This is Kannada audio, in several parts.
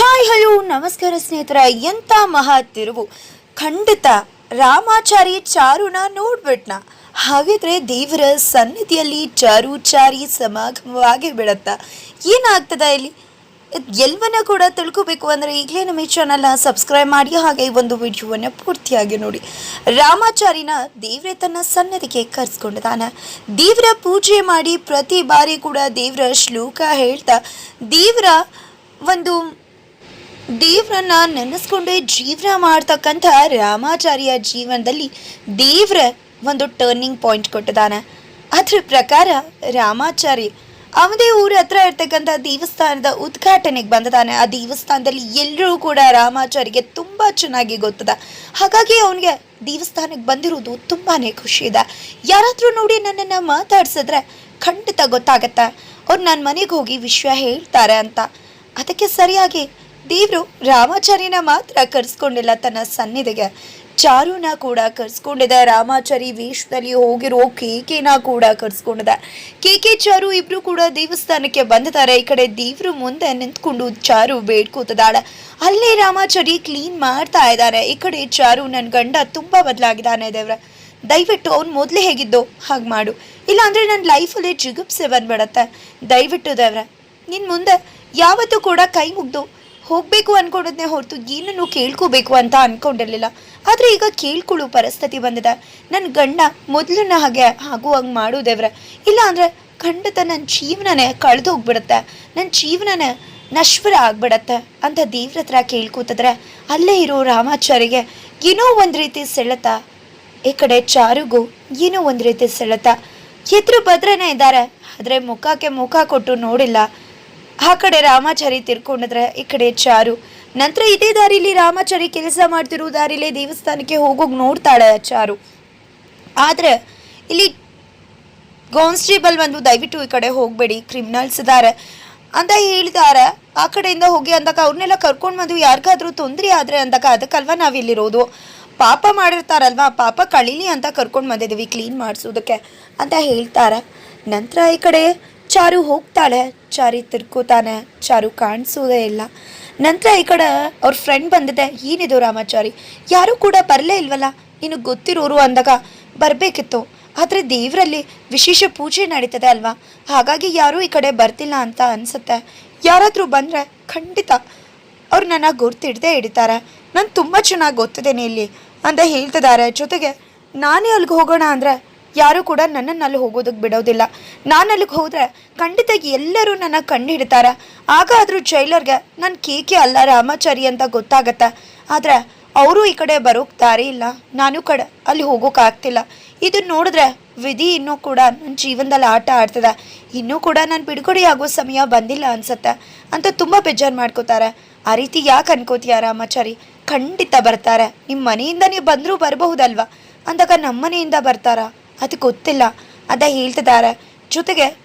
ಹಾಯ್, ಹಲೋ, ನಮಸ್ಕಾರ ಸ್ನೇಹಿತರ. ಎಂಥ ಮಹಾ ತಿರುವು. ಖಂಡಿತ ರಾಮಾಚಾರಿ ಚಾರುನ ನೋಡ್ಬಿಟ್ನ. ಹಾಗಿದ್ರೆ ದೇವರ ಸನ್ನಿಧಿಯಲ್ಲಿ ಚಾರು ಚಾರಿ ಸಮಾಗಮವಾಗಿ ಬಿಡತ್ತ ಏನಾಗ್ತದ ಇಲ್ಲಿ? ಎಲ್ವನ ಕೂಡ ತಿಳ್ಕೋಬೇಕು ಅಂದರೆ ಈಗಲೇ ನಮ್ಮ ಈ ಚಾನಲ್ನ ಸಬ್ಸ್ಕ್ರೈಬ್ ಮಾಡಿ, ಹಾಗೆ ಈ ಒಂದು ವಿಡಿಯೋವನ್ನು ಪೂರ್ತಿಯಾಗಿ ನೋಡಿ. ರಾಮಾಚಾರಿನ ದೇವ್ರೆ ತನ್ನ ಸನ್ನದಿಗೆ ಕರೆಸ್ಕೊಂಡಿದ್ದಾನೆ ದೇವರ ಪೂಜೆ ಮಾಡಿ ಪ್ರತಿ ಬಾರಿ ಕೂಡ ದೇವ್ರ ಶ್ಲೋಕ ಹೇಳ್ತಾ, ದೇವರ ಒಂದು ದೇವ್ರನ್ನ ನೆನೆಸ್ಕೊಂಡೇ ಜೀವನ ಮಾಡ್ತಕ್ಕಂಥ ರಾಮಾಚಾರ್ಯ ಜೀವನದಲ್ಲಿ ದೇವ್ರ ಒಂದು ಟರ್ನಿಂಗ್ ಪಾಯಿಂಟ್ ಕೊಟ್ಟಿದ್ದಾನೆ. ಅದ್ರ ಪ್ರಕಾರ ರಾಮಾಚಾರ್ಯ ಅವದೇ ಊರ ಹತ್ರ ಇರ್ತಕ್ಕಂಥ ದೇವಸ್ಥಾನದ ಉದ್ಘಾಟನೆಗೆ ಬಂದಿದ್ದಾನೆ. ಆ ದೇವಸ್ಥಾನದಲ್ಲಿ ಎಲ್ಲರೂ ಕೂಡ ರಾಮಾಚಾರಿಗೆ ತುಂಬ ಚೆನ್ನಾಗಿ ಗೊತ್ತದ. ಹಾಗಾಗಿ ಅವನಿಗೆ ದೇವಸ್ಥಾನಕ್ಕೆ ಬಂದಿರೋದು ತುಂಬಾ ಖುಷಿ ಇದೆ. ಯಾರಾದರೂ ನೋಡಿ ನನ್ನನ್ನು ಮಾತಾಡ್ಸಿದ್ರೆ ಖಂಡಿತ ಗೊತ್ತಾಗತ್ತೆ. ಅವ್ರು ನನ್ನ ಮನೆಗೆ ಹೋಗಿ ವಿಷಯ ಹೇಳ್ತಾರೆ ಅಂತ. ಅದಕ್ಕೆ ಸರಿಯಾಗಿ ದೇವರು ರಾಮಾಚಾರ್ಯನ ಮಾತ್ರ ಕರ್ಸ್ಕೊಂಡಿಲ್ಲ ತನ್ನ ಸನ್ನಿಧಿಗೆ. ಚಾರುನ ಕೂಡ ಕರ್ಸ್ಕೊಂಡಿದೆ. ರಾಮಾಚಾರಿ ವೇಷದಲ್ಲಿ ಹೋಗಿರೋ ಕೇಕೆನ ಕೂಡ ಕರ್ಸ್ಕೊಂಡಿದೆ. ಕೇಕೆ ಚಾರು ಇಬ್ರು ಕೂಡ ದೇವಸ್ಥಾನಕ್ಕೆ ಬಂದಿದ್ದಾರೆ. ಈ ಕಡೆ ದೇವ್ರು ಮುಂದೆ ನಿಂತ್ಕೊಂಡು ಚಾರು ಬೇಡ್ಕೋತಿದ್ದಾಳೆ. ಅಲ್ಲೇ ರಾಮಾಚಾರಿ ಕ್ಲೀನ್ ಮಾಡ್ತಾ ಇದ್ದಾರೆ. ಈ ಕಡೆ ಚಾರು ನನ್ನ ಗಂಡ ತುಂಬಾ ಬದಲಾಗಿದ್ದಾನೆ ದೇವ್ರ. ದಯವಿಟ್ಟು ಅವ್ನು ಮೊದಲೇ ಹೇಗಿದ್ದೋ ಹಾಗೆ ಮಾಡು. ಇಲ್ಲಾಂದ್ರೆ ನನ್ನ ಲೈಫಲ್ಲಿ ಜಿಗುಪ್ಸೆ ಬಂದ್ಬಿಡತ್ತೆ. ದಯವಿಟ್ಟು ದೇವ್ರ ನಿನ್ನ ಮುಂದೆ ಯಾವತ್ತೂ ಕೂಡ ಕೈ ಮುಗ್ದು ಹೋಗಬೇಕು ಅನ್ಕೊಂಡದ್ನೆ ಹೊರತು ಏನನ್ನು ಕೇಳ್ಕೋಬೇಕು ಅಂತ ಅನ್ಕೊಂಡಿರ್ಲಿಲ್ಲ. ಆದರೆ ಈಗ ಕೇಳ್ಕೊಳ್ಳೋ ಪರಿಸ್ಥಿತಿ ಬಂದಿದೆ. ನನ್ನ ಗಂಡ ಮೊದಲನ್ನ ಹಾಗೆ ಹಾಗೂ ಹಂಗೆ ಮಾಡು ದೇವ್ರೆ. ಇಲ್ಲ ಅಂದರೆ ಖಂಡಿತ ನನ್ನ ಜೀವನನೇ ಕಳೆದು ಹೋಗ್ಬಿಡುತ್ತೆ. ನನ್ನ ಜೀವನನೇ ನಶ್ವರ ಆಗ್ಬಿಡತ್ತೆ ಅಂತ ದೇವ್ರ ಹತ್ರ ಕೇಳ್ಕೊತಿದ್ರೆ ಅಲ್ಲೇ ಇರೋ ರಾಮಾಚಾರಿಗೆ ಏನೋ ಒಂದು ರೀತಿ ಸೆಳೆತ. ಈ ಕಡೆ ಚಾರುಗೂ ಏನೋ ಒಂದು ರೀತಿ ಸೆಳೆತ. ಎದ್ರು ಭದ್ರನೇ ಇದ್ದಾರೆ. ಆದರೆ ಮುಖಕ್ಕೆ ಮುಖ ಕೊಟ್ಟು ನೋಡಿಲ್ಲ. ಆ ಕಡೆ ರಾಮಾಚಾರಿ ತಿರ್ಕೊಂಡಿದ್ರೆ ಈ ಕಡೆ ಚಾರು. ನಂತರ ಇದೇ ದಾರಿಲಿ ರಾಮಾಚಾರಿ ಕೆಲಸ ಮಾಡ್ತಿರೋ ದಾರಿಲೇ ದೇವಸ್ಥಾನಕ್ಕೆ ಹೋಗೋಗಿ ನೋಡ್ತಾಳೆ ಚಾರು. ಆದ್ರೆ ಇಲ್ಲಿ ಕಾನ್ಸ್ಟೇಬಲ್ ಬಂದು ದಯವಿಟ್ಟು ಈ ಕಡೆ ಹೋಗಬೇಡಿ, ಕ್ರಿಮಿನಲ್ಸ್ ಇದ್ದಾರೆ ಅಂತ ಹೇಳ್ತಾರೆ ಆ ಕಡೆಯಿಂದ ಹೋಗಿ ಅಂದಾಗ ಅವ್ರನ್ನೆಲ್ಲ ಕರ್ಕೊಂಡು ಬಂದು ಯಾರಿಗಾದ್ರೂ ತೊಂದರೆ ಆದರೆ ಅಂದಾಗ ಅದಕ್ಕಲ್ವಾ ನಾವಿಲ್ಲಿರೋದು ಪಾಪ ಮಾಡಿರ್ತಾರಲ್ವಾ? ಪಾಪ ಕಳೀಲಿ ಅಂತ ಕರ್ಕೊಂಡು ಬಂದಿದ್ದೀವಿ ಕ್ಲೀನ್ ಮಾಡಿಸೋದಕ್ಕೆ ಅಂತ ಹೇಳ್ತಾರೆ. ನಂತರ ಈ ಕಡೆ ಚಾರು ಹೋಗ್ತಾಳೆ, ಚಾರಿ ತಿರ್ಕೋತಾನೆ, ಚಾರು ಕಾಣಿಸೋದೇ ಇಲ್ಲ. ನಂತರ ಈ ಕಡೆ ಅವ್ರ ಫ್ರೆಂಡ್ ಬಂದಿದೆ, ಏನಿದು ರಾಮಾಚಾರಿ? ಯಾರೂ ಕೂಡ ಬರಲೇ ಇಲ್ವಲ್ಲ? ನಿನಗೆ ಗೊತ್ತಿರೋರು ಅಂದಾಗ ಬರಬೇಕಿತ್ತು. ಆದರೆ ದೇವರಲ್ಲಿ ವಿಶೇಷ ಪೂಜೆ ನಡೀತದೆ ಅಲ್ವಾ? ಹಾಗಾಗಿ ಯಾರೂ ಈ ಕಡೆ ಬರ್ತಿಲ್ಲ ಅಂತ ಅನಿಸುತ್ತೆ. ಯಾರಾದರೂ ಬಂದರೆ ಖಂಡಿತ ಅವ್ರು ನನ್ನ ಗುರ್ತಿಡ್ದೇ ಹಿಡಿತಾರೆ. ನಾನು ತುಂಬ ಚೆನ್ನಾಗಿ ಗೊತ್ತಿದ್ದೇನೆ ಇಲ್ಲಿ ಅಂತ ಹೇಳ್ತಿದ್ದಾರೆ. ಜೊತೆಗೆ ನಾನೇ ಅಲ್ಲಿಗೆ ಹೋಗೋಣ ಅಂದರೆ ಯಾರೂ ಕೂಡ ನನ್ನನ್ನು ಅಲ್ಲಿ ಹೋಗೋದಕ್ಕೆ ಬಿಡೋದಿಲ್ಲ. ನಾನು ಅಲ್ಲಿಗೆ ಹೋದರೆ ಖಂಡಿತ ಎಲ್ಲರೂ ನನ್ನ ಕಂಡು ಹಿಡಿತಾರೆ. ಆಗ ಆದರೂ ಜೈಲರ್ಗೆ ನನ್ನ ಕೇಕೆ ಅಲ್ಲ ರಾಮಾಚಾರಿ ಅಂತ ಗೊತ್ತಾಗತ್ತೆ. ಆದರೆ ಅವರು ಈ ಕಡೆ ಬರೋಕ್ಕೆ ದಾರಿ ಇಲ್ಲ. ನಾನು ಕಡೆ ಅಲ್ಲಿ ಹೋಗೋಕ್ಕಾಗ್ತಿಲ್ಲ ಇದನ್ನ ನೋಡಿದ್ರೆ ವಿಧಿ ಇನ್ನೂ ಕೂಡ ನನ್ನ ಜೀವನದಲ್ಲಿ ಆಟ ಆಡ್ತದೆ. ಇನ್ನೂ ಕೂಡ ನಾನು ಬಿಡುಗಡೆ ಆಗೋ ಸಮಯ ಬಂದಿಲ್ಲ ಅನ್ಸತ್ತೆ. ಅಂತ ತುಂಬ ಬೇಜಾರು ಮಾಡ್ಕೋತಾರೆ. ಆ ರೀತಿ ಯಾಕೆ ಅನ್ಕೋತೀಯ ರಾಮಾಚಾರಿ? ಖಂಡಿತ ಬರ್ತಾರೆ. ನಿಮ್ಮ ಮನೆಯಿಂದ ನೀವು ಬಂದರೂ ಬರಬಹುದಲ್ವಾ? ಅಂದಾಗ ನಮ್ಮ ಮನೆಯಿಂದ ಬರ್ತಾರಾ? ಅದು ಗೊತ್ತಿಲ್ಲ. ಅದ ಹೇಳ್ತಿದ್ದಾರೆ ಜೊತೆಗೆ,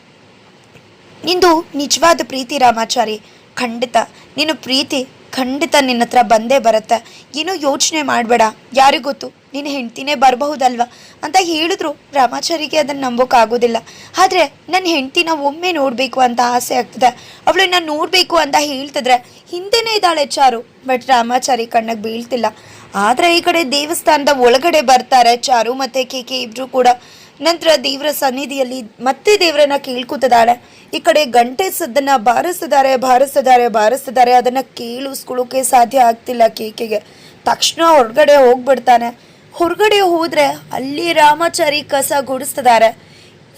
ನಿಂದು ನಿಜವಾದ ಪ್ರೀತಿ ರಾಮಾಚಾರಿ, ಖಂಡಿತ. ನಿನ್ನ ಪ್ರೀತಿ ಖಂಡಿತ ನಿನ್ನ ಹತ್ರ ಬಂದೇ ಬರುತ್ತೆ. ಏನೂ ಯೋಚನೆ ಮಾಡಬೇಡ. ಯಾರಿಗೂ ಗೊತ್ತು? ನಿನ್ನ ಹೆಂಡ್ತಿನೇ ಬರಬಹುದಲ್ವ ಅಂತ ಹೇಳಿದ್ರು. ರಾಮಾಚಾರಿಗೆ ಅದನ್ನು ನಂಬೋಕ್ಕಾಗೋದಿಲ್ಲ ಆದರೆ ನನ್ನ ಹೆಂಡ್ತಿನ ಒಮ್ಮೆ ನೋಡಬೇಕು ಅಂತ ಆಸೆ ಆಗ್ತದೆ. ಅವಳನ್ನ ನೋಡಬೇಕು ಅಂತ ಹೇಳ್ತಿದ್ರೆ ಹಿಂದೆನೇ ಇದ್ದಾಳೆ ಚಾರು. ಬಟ್ ರಾಮಾಚಾರಿ ಕಣ್ಣಿಗೆ ಬೀಳ್ತಿಲ್ಲ. ಆದರೆ ಈ ಕಡೆ ದೇವಸ್ಥಾನದ ಒಳಗಡೆ ಬರ್ತಾರೆ ಚಾರು ಮತ್ತು ಕೆ ಇಬ್ರು ಕೂಡ. ನಂತರ ದೇವರ ಸನ್ನಿಧಿಯಲ್ಲಿ ಮತ್ತೆ ದೇವರನ್ನ ಕೇಳ್ಕೊತಿದ್ದಾಳೆ. ಈ ಕಡೆ ಗಂಟೆ ಸದ್ದನ್ನ ಬಾರಿಸಿದ್ದಾರೆ ಬಾರಿಸಿದ್ದಾರೆ ಬಾರಿಸಿದ್ದಾರೆ ಅದನ್ನ ಕೇಳಿಸ್ಕೊಳ್ಳೋಕೆ ಸಾಧ್ಯ ಆಗ್ತಿಲ್ಲ ಕೇಕೆಗೆ ತಕ್ಷಣ ಹೊರಗಡೆ ಹೋಗ್ಬಿಡ್ತಾನೆ. ಹೊರಗಡೆ ಹೋದ್ರೆ ಅಲ್ಲಿ ರಾಮಾಚಾರಿ ಕಸ ಗುಡಿಸ್ತಿದ್ದಾರೆ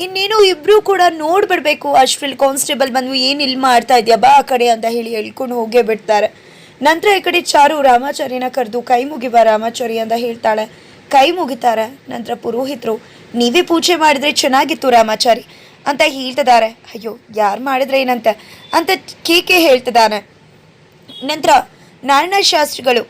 ಇನ್ನೇನು ಇಬ್ರು ಕೂಡ ನೋಡ್ಬಿಡ್ಬೇಕು. ಅಶ್ವಿಲ್ ಕಾನ್ಸ್ಟೇಬಲ್ ಬಂದು ಏನು ಇಲ್ಲಿ ಮಾಡ್ತಾ ಇದೆಯಾ? ಬಾ ಆ ಕಡೆ ಅಂತ ಹೇಳಿ ಹೇಳ್ಕೊಂಡು ಹೋಗೇ ಬಿಡ್ತಾರೆ. ನಂತರ ಈ ಕಡೆ ಚಾರು ರಾಮಾಚಾರಿನ ಕರೆದು, ಕೈ ಮುಗಿಬಾ ರಾಮಾಚಾರಿ ಅಂತ ಹೇಳ್ತಾಳೆ. ಕೈ ಮುಗಿತಾರೆ. ನಂತರ ಪುರೋಹಿತರು, ನೀವೇ ಪೂಜೆ ಮಾಡಿದ್ರೆ ಚೆನ್ನಾಗಿತ್ತು ರಾಮಾಚಾರಿ ಅಂತ ಹೇಳ್ತಿದ್ದಾರೆ. ಅಯ್ಯೋ, ಯಾರು ಮಾಡಿದ್ರೆ ಏನಂತೆ? ಅಂತ ಕೇಕೆ ಹೇಳ್ತಿದ್ದಾನೆ. ನಂತರ ನಾರಾಯಣ ಶಾಸ್ತ್ರಿಗಳು,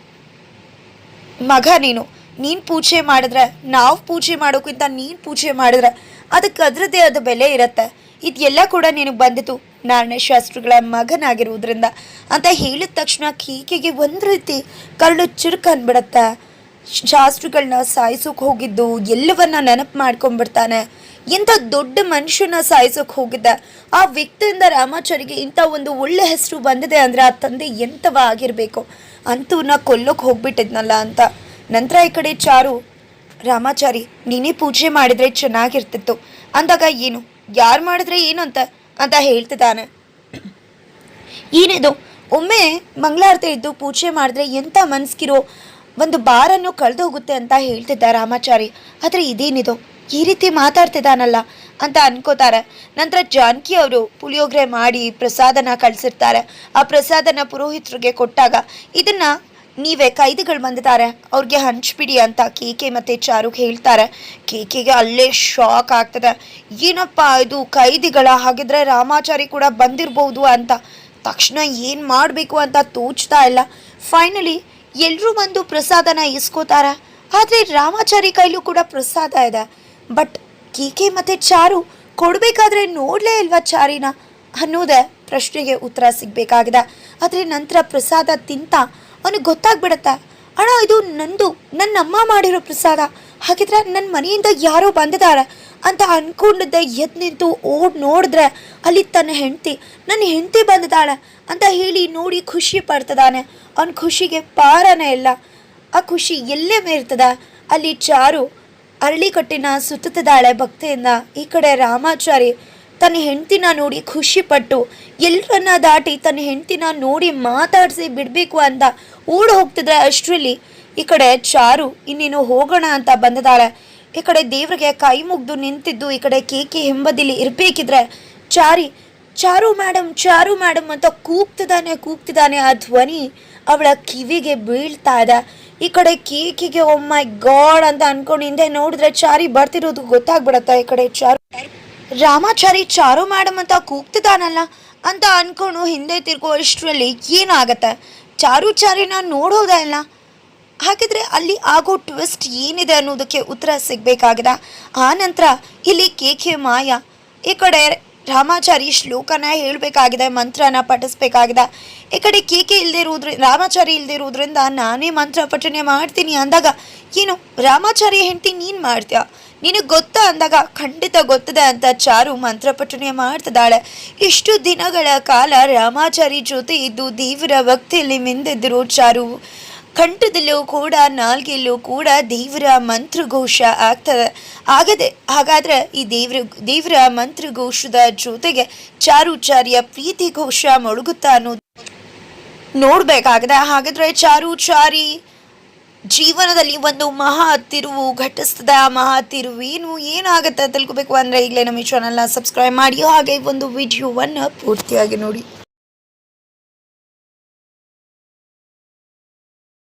ಮಗ ನೀನು ನೀನು ಪೂಜೆ ಮಾಡಿದ್ರೆ, ನಾವು ಪೂಜೆ ಮಾಡೋಕ್ಕಿಂತ ನೀನು ಪೂಜೆ ಮಾಡಿದ್ರೆ ಅದಕ್ಕೆ ಅದರದ್ದೇ ಆದ ಬೆಲೆ ಇರುತ್ತೆ. ಇದೆಲ್ಲ ಕೂಡ ನಿನಗೆ ಬಂದಿತು. ನಾರಾಯಣ ಶಾಸ್ತ್ರಿಗಳ ಮಗನಾಗಿರುವುದರಿಂದ. ಅಂತ ಹೇಳಿದ ತಕ್ಷಣ ಕೀಕೆಗೆ ಒಂದು ರೀತಿ ಕರಳು ಚುರುಕು ಅಂದ್ಬಿಡತ್ತೆ ಶಾಸ್ತ್ರಿಗಳನ್ನ ಸಾಯಿಸೋಕೆ ಹೋಗಿದ್ದು, ಎಲ್ಲವನ್ನ ನೆನಪು ಮಾಡ್ಕೊಂಡ್ಬಿಡ್ತಾನೆ. ಇಂಥ ದೊಡ್ಡ ಮನುಷ್ಯನ ಸಾಯಿಸೋಕೆ ಹೋಗಿದ್ದ. ಆ ವ್ಯಕ್ತಿಯಿಂದ ರಾಮಾಚಾರಿಗೆ ಇಂಥ ಒಂದು ಒಳ್ಳೆ ಹೆಸರು ಬಂದಿದೆ ಅಂದರೆ ಆ ತಂದೆ ಎಂಥವ ಆಗಿರಬೇಕು. ಅಂತೂ ನಾ ಕೊಲ್ಲೋಕೆ ಹೋಗ್ಬಿಟ್ಟಿದ್ನಲ್ಲ ಅಂತ. ನಂತರ ಈ ಕಡೆ ಚಾರು, ರಾಮಾಚಾರಿ, ನೀನೇ ಪೂಜೆ ಮಾಡಿದ್ರೆ ಚೆನ್ನಾಗಿರ್ತಿತ್ತು. ಅಂದಾಗ ಏನು, ಯಾರು ಮಾಡಿದ್ರೆ ಏನು ಅಂತ ಅಂತ ಹೇಳ್ತಿದ್ದಾನೆ. ಏನಿದು, ಒಮ್ಮೆ ಮಂಗಳಾರತಿ ಇದ್ದು ಪೂಜೆ ಮಾಡಿದ್ರೆ ಎಂಥ ಮನ್ಸ್ಗಿರೋ ಒಂದು ಬಾರನ್ನು ಕಳೆದು ಹೋಗುತ್ತೆ ಅಂತ ಹೇಳ್ತಿದ್ದ ರಾಮಾಚಾರಿ. ಆದರೆ ಇದೇನಿದು, ಈ ರೀತಿ ಮಾತಾಡ್ತಿದ್ದಾನಲ್ಲ ಅಂತ ಅನ್ಕೋತಾರೆ. ನಂತರ ಜಾನಕಿ ಅವರು ಪುಳಿಯೋಗರೆ ಮಾಡಿ ಪ್ರಸಾದನ ಕಳಿಸಿರ್ತಾರೆ. ಆ ಪ್ರಸಾದನ ಪುರೋಹಿತರಿಗೆ ಕೊಟ್ಟಾಗ ಇದನ್ನ ನೀವೇ ಕೈದಿಗಳು ಬಂದಿದ್ದಾರೆ. ಅವ್ರಿಗೆ ಹಂಚ್ಬಿಡಿ ಅಂತ ಕಿ ಕೆ ಮತ್ತೆ ಚಾರು ಹೇಳ್ತಾರೆ. ಕೇಕೆಗೆ ಅಲ್ಲೇ ಶಾಕ್ ಆಗ್ತದೆ. ಏನಪ್ಪ ಇದು ಕೈದಿಗಳ? ಹಾಗಿದ್ರೆ ರಾಮಾಚಾರಿ ಕೂಡ ಬಂದಿರಬಹುದು ಅಂತ. ತಕ್ಷಣ ಏನು ಮಾಡಬೇಕು ಅಂತ ತೋಚ್ತಾ ಇಲ್ಲ. ಫೈನಲಿ ಎಲ್ಲರೂ ಬಂದು ಪ್ರಸಾದನ ಇಸ್ಕೋತಾರೆ. ಆದರೆ ರಾಮಾಚಾರಿ ಕೈಲೂ ಕೂಡ ಪ್ರಸಾದ ಇದೆ. ಬಟ್ ಕೀಕೆ ಮತ್ತೆ ಚಾರು ಕೊಡ್ಬೇಕಾದ್ರೆ ನೋಡಲೇ ಇಲ್ವಾ ಚಾರಿನ? ಅನ್ನೋದೇ ಪ್ರಶ್ನೆಗೆ ಉತ್ತರ ಸಿಗಬೇಕಾಗಿದೆ. ಆದರೆ ನಂತರ ಪ್ರಸಾದ ತಿಂತ ಅವನಿಗೆ ಗೊತ್ತಾಗ್ಬಿಡತ್ತೆ. ಅಣ್ಣ, ಇದು ನಂದು, ನನ್ನ ಅಮ್ಮ ಮಾಡಿರೋ ಪ್ರಸಾದ. ಹಾಗಿದ್ರೆ ನನ್ನ ಮನೆಯಿಂದ ಯಾರೋ ಬಂದಿದ್ದಾರೆ ಅಂತ ಅನ್ಕೊಂಡಿದ್ದ ಎದ್ದು ನಿಂತು ಓಡ್ ನೋಡಿದ್ರೆ ಅಲ್ಲಿ ತನ್ನ ಹೆಂಡತಿ, ನನ್ನ ಹೆಂಡತಿ ಬಂದಿದ್ದಾಳೆ ಅಂತ ಹೇಳಿ ನೋಡಿ ಖುಷಿ ಪಡ್ತದಾನೆ ಅವನ ಖುಷಿಗೆ ಪಾರನೇ ಇಲ್ಲ. ಆ ಖುಷಿ ಎಲ್ಲೇ ಮೇರ್ತದ? ಅಲ್ಲಿ ಚಾರು ಅರಳಿಕಟ್ಟಿನ ಸುತ್ತುತ್ತಿದ್ದಾಳೆ ಭಕ್ತಿಯಿಂದ. ಈ ಕಡೆ ರಾಮಾಚಾರಿ ತನ್ನ ಹೆಂಡ್ತಿನ ನೋಡಿ ಖುಷಿ ಪಟ್ಟು ಎಲ್ಲರನ್ನ ದಾಟಿ ತನ್ನ ಹೆಂಡ್ತಿನ ನೋಡಿ ಮಾತಾಡಿಸಿ ಬಿಡಬೇಕು ಅಂತ ಓಡ್ ಹೋಗ್ತಿದ್ರೆ ಅಷ್ಟರಲ್ಲಿ ಈ ಕಡೆ ಚಾರು, ಇನ್ನೇನು ಹೋಗೋಣ ಅಂತ ಬಂದಿದ್ದಾಳೆ ಈ ಕಡೆ ದೇವ್ರಿಗೆ ಕೈ ಮುಗ್ದು ನಿಂತಿದ್ದು, ಈ ಕಡೆ ಕೇಕೆ ಹಿಂಬದಿಲಿ ಇರಬೇಕಿದ್ರೆ ಚಾರಿ, ಚಾರು ಮೇಡಮ್ ಚಾರು ಮೇಡಮ್ ಅಂತ ಕೂಗ್ತಿದ್ದಾನೆ ಕೂಗ್ತಿದ್ದಾನೆ ಆ ಧ್ವನಿ. ಅವಳ ಕಿವಿಗೆ ಬೀಳ್ತಾ ಇದೆ. ಈ ಕಡೆ ಕೇಕಿಗೆ ಓ ಮೈ ಗಾಡ್ ಅಂತ ಅನ್ಕೊಂಡು ಹಿಂದೆ ನೋಡಿದ್ರೆ ಚಾರಿ ಬರ್ತಿರೋದು ಗೊತ್ತಾಗ್ಬಿಡತ್ತ. ಈ ಕಡೆ ಚಾರು, ರಾಮಾಚಾರಿ, ಚಾರು ಮೇಡಮ್ ಅಂತ ಕೂಗ್ತಿದ್ದಾನಲ್ಲ ಅಂತ ಅನ್ಕೊಂಡು ಹಿಂದೆ ತಿರ್ಗೋ ಅಷ್ಟರಲ್ಲಿ ಏನಾಗತ್ತೆ? ಚಾರು ಚಾರಿನ ನೋಡೋದೇ ಇಲ್ಲ. ಹಾಗಿದ್ರೆ ಅಲ್ಲಿ ಆಗೋ ಟ್ವಿಸ್ಟ್ ಏನಿದೆ ಅನ್ನೋದಕ್ಕೆ ಉತ್ತರ ಸಿಗಬೇಕಾಗಿದೆ. ಆ ನಂತರ ಇಲ್ಲಿ ಕೆ ಮಾಯ, ಈ ಕಡೆ ರಾಮಾಚಾರಿ ಶ್ಲೋಕನ ಹೇಳಬೇಕಾಗಿದೆ, ಮಂತ್ರನ ಪಠಿಸ್ಬೇಕಾಗಿದೆ. ಈ ಕಡೆ ಕೆ ಇಲ್ಲದೆ ಇರೋದ್ರಿಂದ ರಾಮಾಚಾರಿ ಇಲ್ಲದೆ ಇರೋದ್ರಿಂದ ನಾನೇ ಮಂತ್ರ ಪಠನೆ ಮಾಡ್ತೀನಿ ಅಂದಾಗ, ಏನು, ರಾಮಾಚಾರಿ ಹೆಂಡ್ತಿ ನೀನು ಮಾಡ್ತೀಯ? ನಿನಗೆ ಗೊತ್ತಾ ಅಂದಾಗ, ಖಂಡಿತ ಗೊತ್ತದೆ ಅಂತ ಚಾರು ಮಂತ್ರ ಪಠನೆ ಮಾಡ್ತಿದ್ದಾಳೆ. ಇಷ್ಟು ದಿನಗಳ ಕಾಲ ರಾಮಾಚಾರಿ ಜೊತೆ ಇದ್ದು ದೇವರ ಭಕ್ತಿಯಲ್ಲಿ ಮಿಂದಿದ್ದರು ಚಾರು. ಕಂಠದಲ್ಲೂ ಕೂಡ ನಾಲ್ಗೆಲ್ಲೂ ಕೂಡ ದೇವರ ಮಂತ್ರಘೋಷ ಆಗ್ತದೆ. ಆಗದೆ, ಹಾಗಾದ್ರೆ ಈ ದೇವ್ರ ದೇವರ ಮಂತ್ರಘೋಷದ ಜೊತೆಗೆ ಚಾರುಚಾರಿಯ ಪ್ರೀತಿ ಘೋಷ ಮುಳುಗುತ್ತಾ ಅನ್ನೋದು ನೋಡ್ಬೇಕಾಗದ ಹಾಗಾದ್ರೆ ಚಾರುಚಾರಿ ಜೀವನದಲ್ಲಿ ಒಂದು ಮಹಾ ತಿರುವು ಘಟಿಸ್ತದ ಮಹಾ ತಿರುವು ಏನು ಏನಾಗುತ್ತೆ ತಿಳ್ಕೊಬೇಕು ಅಂದರೆ ಈಗಲೇ ನಮ್ಮ ಈ ಚಾನಲ್ನ ಸಬ್ಸ್ಕ್ರೈಬ್ ಮಾಡಿ ಹಾಗೆ ಒಂದು ವಿಡಿಯೋವನ್ನು ಪೂರ್ತಿಯಾಗಿ ನೋಡಿ.